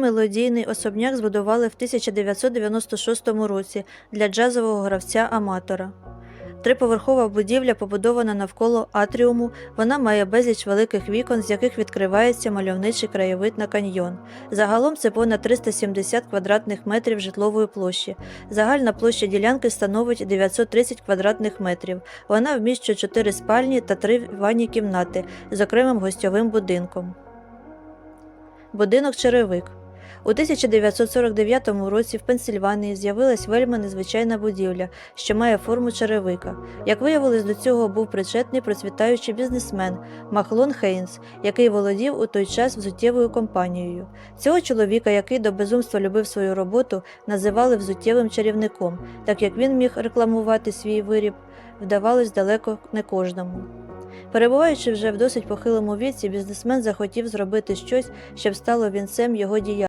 мелодійний особняк збудували в 1996 році для джазового гравця-аматора. Триповерхова будівля побудована навколо атріуму, вона має безліч великих вікон, з яких відкривається мальовничий краєвид на каньйон. Загалом це понад 370 квадратних метрів житлової площі. Загальна площа ділянки становить 930 квадратних метрів. Вона вміщує 4 спальні та 3 ванні кімнати з окремим гостьовим будинком. Будинок Черевик. У 1949 році в Пенсильванії з'явилась вельми незвичайна будівля, що має форму черевика. Як виявилось, до цього був причетний процвітаючий бізнесмен Махлон Хейнс, який володів у той час взуттєвою компанією. Цього чоловіка, який до безумства любив свою роботу, називали взуттєвим чарівником, так як він міг рекламувати свій виріб, вдавалось далеко не кожному. Перебуваючи вже в досить похилому віці, бізнесмен захотів зробити щось, щоб стало вінцем його діяльності.